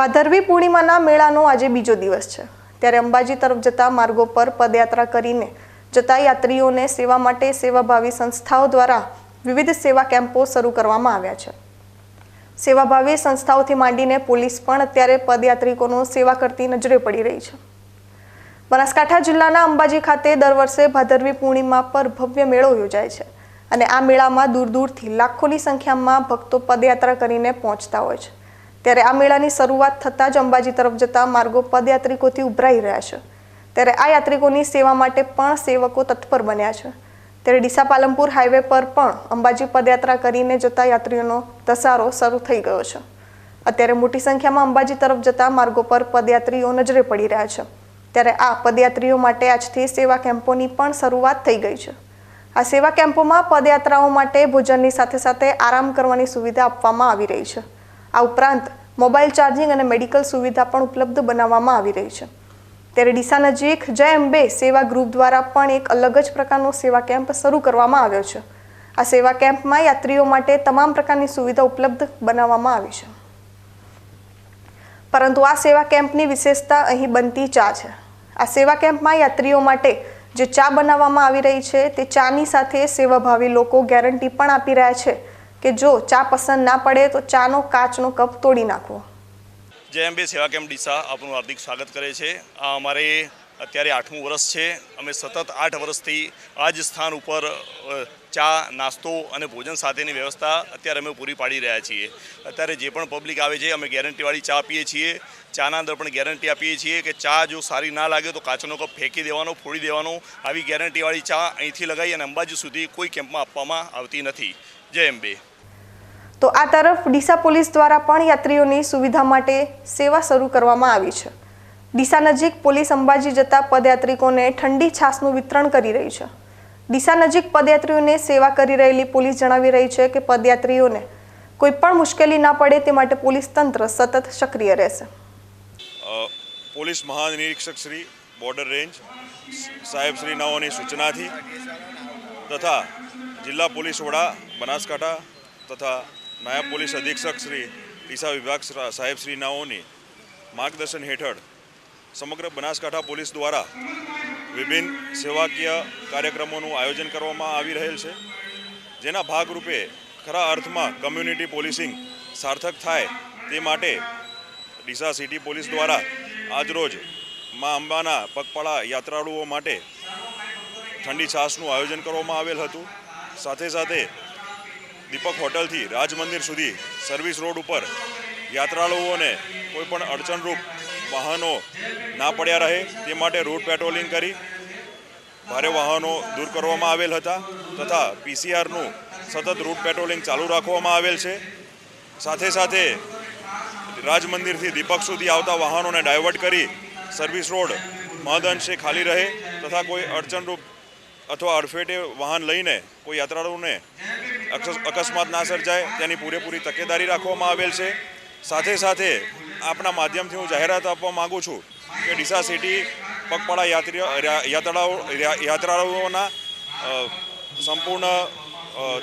ભાદરવી પૂર્ણિમાના મેળાનો આજે બીજો દિવસ છે. ત્યારે અંબાજી તરફ જતા માર્ગો પર પદયાત્રા કરીને જતા યાત્રીઓને સેવા માટે સેવાભાવી સંસ્થાઓ દ્વારા વિવિધ સેવા કેમ્પો શરૂ કરવામાં આવ્યા છે. સેવાભાવી સંસ્થાઓથી માંડીને પોલીસ પણ અત્યારે પદયાત્રિકોનો સેવા કરતી નજરે પડી રહી છે. બનાસકાંઠા જિલ્લાના અંબાજી ખાતે દર વર્ષે ભાદરવી પૂર્ણિમા પર ભવ્ય મેળો યોજાય છે અને આ મેળામાં દૂર દૂરથી લાખોની સંખ્યામાં ભક્તો પદયાત્રા કરીને પહોંચતા હોય છે. ત્યારે આ મેળાની શરૂઆત થતાં જ અંબાજી તરફ જતા માર્ગો પદયાત્રિકોથી ઉભરાઈ રહ્યા છે. ત્યારે આ યાત્રિકોની સેવા માટે પણ સેવકો તત્પર બન્યા છે. ત્યારે ડીસા પાલનપુર હાઈવે પર પણ અંબાજી પદયાત્રા કરીને જતા યાત્રીઓનો ધસારો શરૂ થઈ ગયો છે. અત્યારે મોટી સંખ્યામાં અંબાજી તરફ જતા માર્ગો પર પદયાત્રીઓ નજરે પડી રહ્યા છે. ત્યારે આ પદયાત્રીઓ માટે આજથી સેવા કેમ્પોની પણ શરૂઆત થઈ ગઈ છે. આ સેવા કેમ્પોમાં પદયાત્રાઓ માટે ભોજનની સાથે સાથે આરામ કરવાની સુવિધા આપવામાં આવી રહી છે. આ ઉપરાંત મોબાઈલ ચાર્જિંગ અને મેડિકલ સુવિધા પણ ઉપલબ્ધ બનાવવામાં આવી રહી છે. ત્યારે ડીસા નજીક જય અંબે સેવા ગ્રુપ દ્વારા પણ એક અલગ જ પ્રકારનો સેવા કેમ્પ શરૂ કરવામાં આવ્યો છે. આ સેવા કેમ્પમાં યાત્રીઓ માટે તમામ પ્રકારની સુવિધા ઉપલબ્ધ બનાવવામાં આવી છે. પરંતુ આ સેવા કેમ્પની વિશેષતા અહીં બનતી ચા છે. આ સેવા કેમ્પમાં યાત્રીઓ માટે જે ચા બનાવવામાં આવી રહી છે તે ચાની સાથે સેવાભાવી લોકો ગેરંટી પણ આપી રહ્યા છે. કે જો ચા પસંદ ના પડે તો ચાનો કાચનો કપ તોડી નાખવો. જય અંબે સેવા કેમ્પ ડીસા? આપનું હાર્દિક સ્વાગત કરે છે. અમારે અત્યારે આઠમું વર્ષ છે. અમે સતત આઠ વર્ષથી આ જ સ્થાન ઉપર ચા, નાસ્તો અને ભોજન સાથેની વ્યવસ્થા અત્યારે અમે પૂરી પાડી રહ્યા છીએ. અત્યારે જે પણ પબ્લિક આવે છે, અમે ગેરંટીવાળી ચા પીએ છીએ. ચાના અંદર પણ ગેરંટી આપીએ છીએ કે ચા જો સારી ના લાગે તો કાચનો કપ ફેંકી દેવાનો, ફોડી દેવાનો. આવી ગેરંટીવાળી ચા અહીંથી લગાવી અને અંબાજી સુધી કોઈ કેમ્પમાં આપવામાં આવતી નથી. જય અંબે. તો આ તરફ ડીસા પોલીસ દ્વારા પણ યાત્રીઓની સુવિધા માટે સેવા શરૂ કરવામાં આવી છે. ડીસા નજીક પોલીસ અંબાજી જતા પદયાત્રિકોને ઠંડી છાસનું વિતરણ કરી રહી છે. ડીસા નજીક પદયાત્રીઓને સેવા કરી રહેલી પોલીસ જણાવી રહી છે કે પદયાત્રીઓને કોઈ પણ મુશ્કેલી ના પડે તે માટે પોલીસ તંત્ર સતત સક્રિય રહેશે. પોલીસ મહાનિરીક્ષક શ્રી, બોર્ડર રેન્જ, સાહેબ શ્રી નાઓની સૂચનાથી તથા જિલ્લા પોલીસ વડા, બનાસકાંઠા તથા નાયબ પોલીસ અધિક્ષક શ્રી ડીસા વિભાગ સાહેબ શ્રી નાઓની માર્ગદર્શન હેઠળ સમગ્ર બનાસકાંઠા પોલીસ દ્વારા વિભિન્ન સેવાકીય કાર્યક્રમોનું આયોજન કરવામાં આવી રહેલ છે, જેના ભાગરૂપે ખરા અર્થમાં કમ્યુનિટી પોલીસિંગ સાર્થક થાય તે માટે ડીસા સિટી પોલીસ દ્વારા આજરોજ મા અંબાના પગપાળા યાત્રાળુઓ માટે ઠંડી છાશનું આયોજન કરવામાં આવેલ હતું. સાથે સાથે દીપક હોટલથી રાજમંદિર સુધી સર્વિસ રોડ ઉપર યાત્રાળુઓને કોઈ પણ અડચણરૂપ વાહનો ના પડ્યા રહે તે માટે રૂટ પેટ્રોલિંગ કરી ભારે વાહનો દૂર કરવામાં આવેલ હતા તથા પીસીઆરનું સતત રૂટ પેટ્રોલિંગ ચાલુ રાખવામાં આવેલ છે. સાથે સાથે રાજમંદિરથી દીપક સુધી આવતા વાહનોને ડાયવર્ટ કરી સર્વિસ રોડ મહદઅંશે ખાલી રહે તથા કોઈ અડચણરૂપ અથવા અડફેટે વાહન લઈને કોઈ યાત્રાળુને અકસ્માત ના સર્જાય, તેની પૂરેપૂરી તકેદારી રાખવામાં આવેલ છે. સાથે સાથે આપના માધ્યમથી હું જાહેરાત આપવા માગું છું કે ડીસા સિટી પગપાળા યાત્રીઓ યાત્રાઓ યાત્રાળુઓના સંપૂર્ણ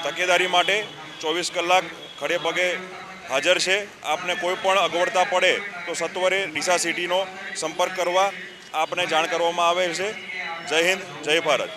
તકેદારી માટે ચોવીસ કલાક ખડે પગે હાજર છે. આપને કોઈ પણ અગવડતા પડે તો સત્વરે ડીસા સિટીનો સંપર્ક કરવા આપને જાણ કરવામાં આવે છે. જય હિન્દ, જય ભારત.